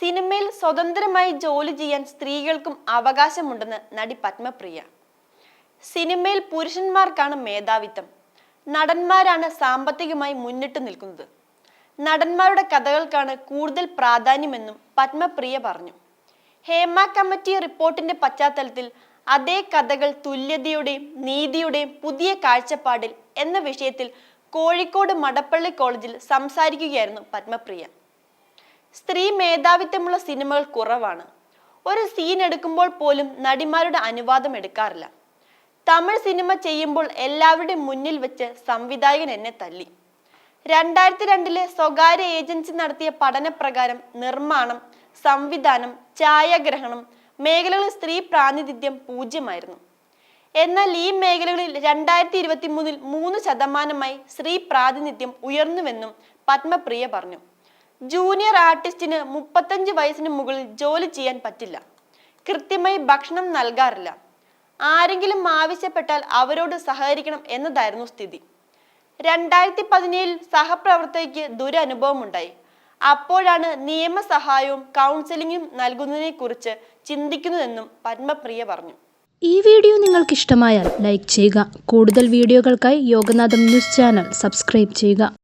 സിനിമയിൽ സ്വതന്ത്രമായി ജോലി ചെയ്യാൻ സ്ത്രീകൾക്കും അവകാശമുണ്ടെന്ന് നടി പത്മപ്രിയ. സിനിമയിൽ പുരുഷന്മാർക്കാണ് മേധാവിത്വം. നടന്മാരാണ് സാമ്പത്തികമായി മുന്നിട്ട് നിൽക്കുന്നത്. നടന്മാരുടെ കഥകൾക്കാണ് കൂടുതൽ പ്രാധാന്യമെന്നും പത്മപ്രിയ പറഞ്ഞു. ഹേമ കമ്മിറ്റി റിപ്പോർട്ടിന്റെ പശ്ചാത്തലത്തിൽ അതേ കഥകൾ തുല്യതയുടെയും നീതിയുടെയും പുതിയ കാഴ്ചപ്പാടിൽ എന്ന വിഷയത്തിൽ കോഴിക്കോട് മടപ്പള്ളി കോളേജിൽ സംസാരിക്കുകയായിരുന്നു പത്മപ്രിയ. സ്ത്രീ മേധാവിത്വമുള്ള സിനിമകൾ കുറവാണ്. ഒരു സീൻ എടുക്കുമ്പോൾ പോലും നടിമാരുടെ അനുവാദം എടുക്കാറില്ല. തമിഴ് സിനിമ ചെയ്യുമ്പോൾ എല്ലാവരുടെയും മുന്നിൽ വെച്ച് സംവിധായകൻ എന്നെ തല്ലി. രണ്ടായിരത്തി രണ്ടിലെ സ്വകാര്യ ഏജൻസി നടത്തിയ പഠനപ്രകാരം നിർമ്മാണം സംവിധാനം ഛായാഗ്രഹണം മേഖലകളിൽ സ്ത്രീ പ്രാതിനിധ്യം പൂജ്യമായിരുന്നു. എന്നാൽ ഈ മേഖലകളിൽ രണ്ടായിരത്തി ഇരുപത്തി മൂന്നിൽ മൂന്ന് ശതമാനമായി സ്ത്രീ പ്രാതിനിധ്യം ഉയർന്നുവെന്നും പത്മപ്രിയ പറഞ്ഞു. ജൂനിയർ ആർട്ടിസ്റ്റിന് മുപ്പത്തഞ്ച് വയസ്സിന് മുകളിൽ ജോലി ചെയ്യാൻ പറ്റില്ല. കൃത്യമായി ഭക്ഷണം നൽകാറില്ല. ആരെങ്കിലും ആവശ്യപ്പെട്ടാൽ അവരോട് സഹകരിക്കണം എന്നതായിരുന്നു സ്ഥിതി. രണ്ടായിരത്തി പതിനേഴിൽ സഹപ്രവർത്തകയ്ക്ക് ദുരനുഭവമുണ്ടായി. അപ്പോഴാണ് നിയമസഹായവും കൗൺസിലിംഗും നൽകുന്നതിനെ കുറിച്ച് ചിന്തിക്കുന്നതെന്നും പത്മപ്രിയ പറഞ്ഞു. ഈ വീഡിയോ നിങ്ങൾക്ക് ഇഷ്ടമായാൽ ലൈക്ക് ചെയ്യുക. കൂടുതൽ വീഡിയോകൾക്കായി യോഗനാഥം ന്യൂസ് ചാനൽ സബ്സ്ക്രൈബ് ചെയ്യുക.